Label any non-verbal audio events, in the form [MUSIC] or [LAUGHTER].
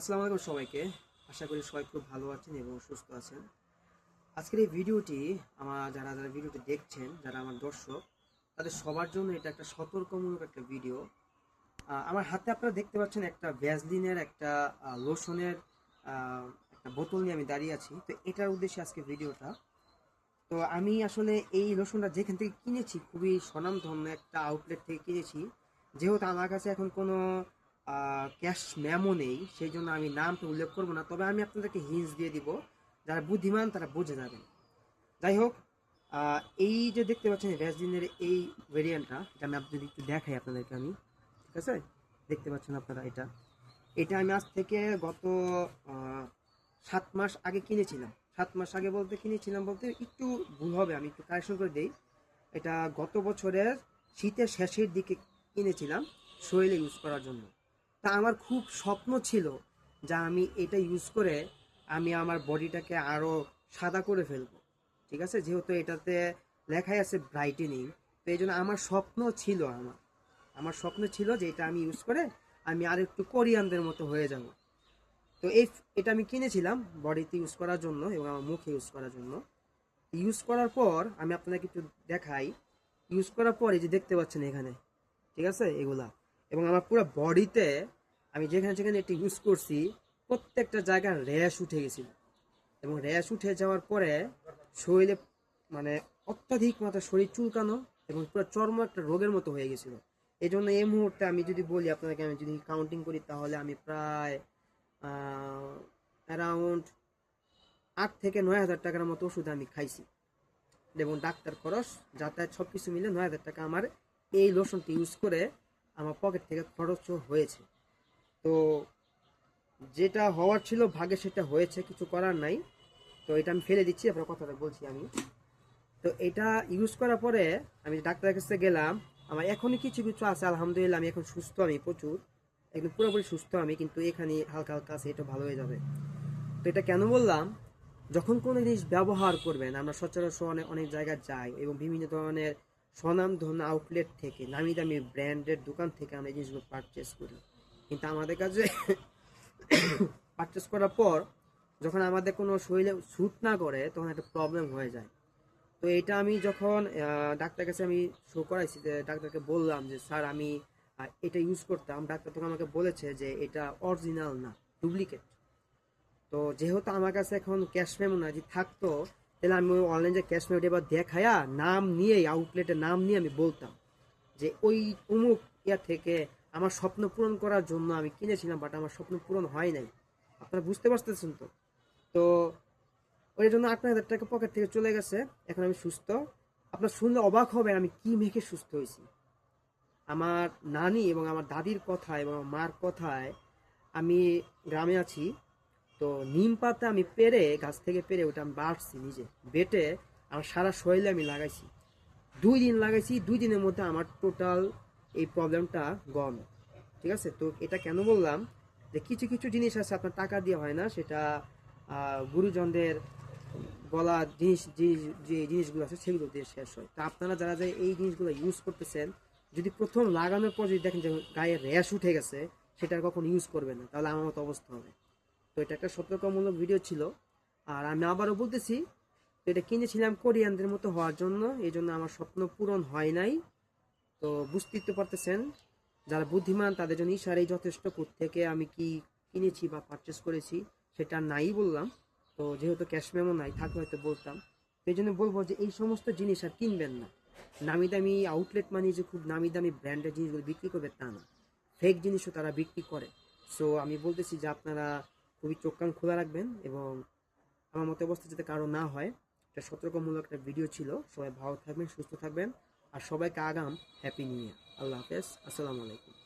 আসসালামু আলাইকুম সবাইকে। আশা করি সবাই খুব ভালো আছেন এবং সুস্থ আছেন। আজকের এই ভিডিওটি আমার যারা যারা ভিডিওটি দেখছেন, যারা আমার দর্শক, তাদের সবার জন্য এটা একটা সতর্কমূলক একটা ভিডিও। আমার হাতে আপনারা দেখতে পাচ্ছেন একটা ভ্যাজলিনের একটা লোশনের একটা বোতল নিয়ে আমি দাঁড়িয়ে আছি। তো এটার উদ্দেশ্যে আজকে ভিডিওটা। তো আমি আসলে এই লোশনটা যেখান থেকে কিনেছি, খুবই স্বনামধন্য একটা আউটলেট থেকে কিনেছি। যেহেতু আমার কাছে এখন কোনো ক্যাশ ম্যামও নেই সেই জন্য আমি নামটা উল্লেখ করব না। তবে আমি আপনাদেরকে হিন্স দিয়ে দিব, যারা বুদ্ধিমান তারা বুঝে যাবেন। যাই হোক এই যে দেখতে পাচ্ছেন ভ্যাসলিনের এই ভেরিয়েন্টটা এটা আমি আপনাদের একটু দেখাই আপনাদেরকে আমি, ঠিক আছে? দেখতে পাচ্ছেন আপনারা এটা। এটা আমি আজ থেকে গত সাত মাস আগে কিনেছিলাম। সাত মাস আগে বলতে কিনেছিলাম বলতে একটু ভুল হবে, আমি একটু কারেকশন করে দিই। এটা গত বছরের শীতের শেষের দিকে কিনেছিলাম শরীরে ইউজ করার জন্য। তা আমার খুব স্বপ্ন ছিল যা আমি এটা ইউজ করে আমি আমার বডিটাকে আরও সাদা করে ফেলব। ঠিক আছে? যেহেতু এটাতে লেখাই আছে ব্রাইটেনিং তো এই জন্য আমার স্বপ্ন ছিল আমার। আমার স্বপ্ন ছিল যে এটা আমি ইউজ করে আমি আর একটু কোরিয়ানদের মতো হয়ে যাব। তো এই এটা আমি কিনেছিলাম বডিতে ইউজ করার জন্য এবং আমার মুখে ইউজ করার জন্য। ইউজ করার পর আমি আপনাদেরকে একটু দেখাই। ইউজ করার পর এই যে দেখতে পাচ্ছেন এখানে, ঠিক আছে? এগুলা। এবং আমার পুরো বডিতে আমি যেখানে যেখানে এটা ইউজ করছি, প্রত্যেকটা জায়গায় র্যাশ উঠে গেছিল। এবং র্যাশ উঠে যাওয়ার পরে শরীরে মানে অত্যাধিক মাত্রা শরীর চুলকানো এবং পুরো চর্ম একটা রোগের মতো হয়ে গেছিল। এই জন্য এই মুহূর্তে আমি যদি বলি আপনাকে, আমি যদি কাউন্টিং করি, তাহলে আমি প্রায় অ্যারাউন্ড আট থেকে নয় হাজার টাকার মতো ওষুধ আমি খাইছি। এবং ডাক্তার খরচ, যাতায়াত সব কিছু মিলে নয় হাজার টাকা আমার এই লোশনটি ইউজ করে আমার পকেট থেকে খরচও হয়েছে। তো যেটা হওয়ার ছিল, ভাগে সেটা হয়েছে, কিছু করার নাই। তো এটা আমি ফেলে দিচ্ছি, আপনার কথাটা বলছি আমি। তো এটা ইউজ করার পরে আমি ডাক্তারের কাছে গেলাম। আমার এখনই কিছু কিছু আছে, আলহামদুলিল্লাহ, আমি এখন সুস্থ আমি, প্রচুর। একদম পুরোপুরি সুস্থ আমি, কিন্তু এখানে হালকা হালকা আছে, এটা ভালো হয়ে যাবে। তো এটা কেন বললাম? যখন কোনো জিনিস ব্যবহার করবেন, আমরা সচরাচর অনেক অনেক জায়গায় যাই এবং বিভিন্ন ধরনের স্বনামধন্য আউটলেট থেকে নামি দামি ব্র্যান্ডের দোকান থেকে আমরা জিনিসগুলো পারচেস করি। কিন্তু আমাদের কাছে [COUGHS] পারচেস করার পর যখন আমাদের কোনো শরীরে স্যুট না করে, তখন একটা প্রবলেম হয়ে যায়। তো এটা আমি যখন ডাক্তার কাছে আমি শো করাইছি যে ডাক্তারকে বললাম যে, স্যার, আমি এটা ইউজ করতাম। ডাক্তার তখন আমাকে বলেছে যে, এটা অরিজিনাল না ডুপ্লিকেট তো যেহেতু আমার কাছে এখন ক্যাশ মেমো না যদি থাকতো তাহলে আমি অনলাইন যে ক্যাশ মেমোটা এবার দেখায়া, নাম নিয়েই আউটলেটের নাম নিয়ে আমি বলতাম যে ওই অমুক ইয়া থেকে আমার স্বপ্ন পূরণ করার জন্য আমি কিনেছিলাম বাট আমার স্বপ্ন পূরণ হয় নাই। আপনারা বুঝতে পারতেছেন তো? তো ওই জন্য আট হাজার টাকা পকেট থেকে চলে গেছে। এখন আমি সুস্থ। আপনার শুনলে অবাক হবেন আমি কি মেখে সুস্থ হয়েছি। আমার নানি এবং আমার দাদির কথায় এবং আমার মার কথায় আমি গ্রামে আছি। তো নিম পাতা আমি পেরে, গাছ থেকে পেরে ওটা আমি বাড়ছি নিজে। বেটে আমার সারা শরীরে আমি লাগাইছি। দুই দিন লাগাইছি, দুই দিনের মধ্যে আমার টোটাল এই প্রবলেমটা গন ঠিক আছে? তো এটা কেন বললাম? যে কিছু কিছু জিনিস আছে আপনার টাকা দিয়ে হয় না, সেটা গুরুজনদের বলা জিনিস যে- জিনিসগুলো আছে সেগুলো দিয়ে শেষ হয়। তা আপনারা যারা যে এই জিনিসগুলো ইউজ করতেছেন, যদি প্রথম লাগানোর পর যদি দেখেন যে গায়ে র্যাশ উঠে গেছে, সেটা কখন ইউজ করবে না, তাহলে আমার মতো অবস্থা হবে। তো এটা একটা সতর্কমূলক ভিডিও ছিল। আর আমি আবারও বলতেছি তো এটা কিনেছিলাম কোরিয়ানদের মতো হওয়ার জন্য, এই জন্য আমার স্বপ্ন পূরণ হয় নাই। তো বুঝতেই তো পারতেছেন, যারা বুদ্ধিমান, তাদের জন্য ইশারাই যথেষ্ট। থেকে আমি কি কিনেছি বা পারচেস করেছি, সেটা নাই বললাম। তো যেহেতু ক্যাশ মেমো নাই, থাকলে হয়তো বলতাম। এই জন্য বলব যে এই সমস্ত জিনিস আর কিনবেন না। নামি দামি আউটলেট মানে যে খুব নামি দামি ব্র্যান্ডের জিনিসগুলো বিক্রি করবে তা না। ফেক জিনিসও তারা বিক্রি করে। সো আমি বলতেছি যে আপনারা খুবই চোখ কান খোলা রাখবেন এবং আমার মতো অবস্থা যাতে কারও না হয়, এটা সতর্কমূলক একটা ভিডিও ছিল। সবাই ভালো থাকবেন, সুস্থ থাকবেন। আর সবাইকে আগাম হ্যাপি নিউ ইয়ার আল্লাহ হাফেজ। আসসালামু আলাইকুম।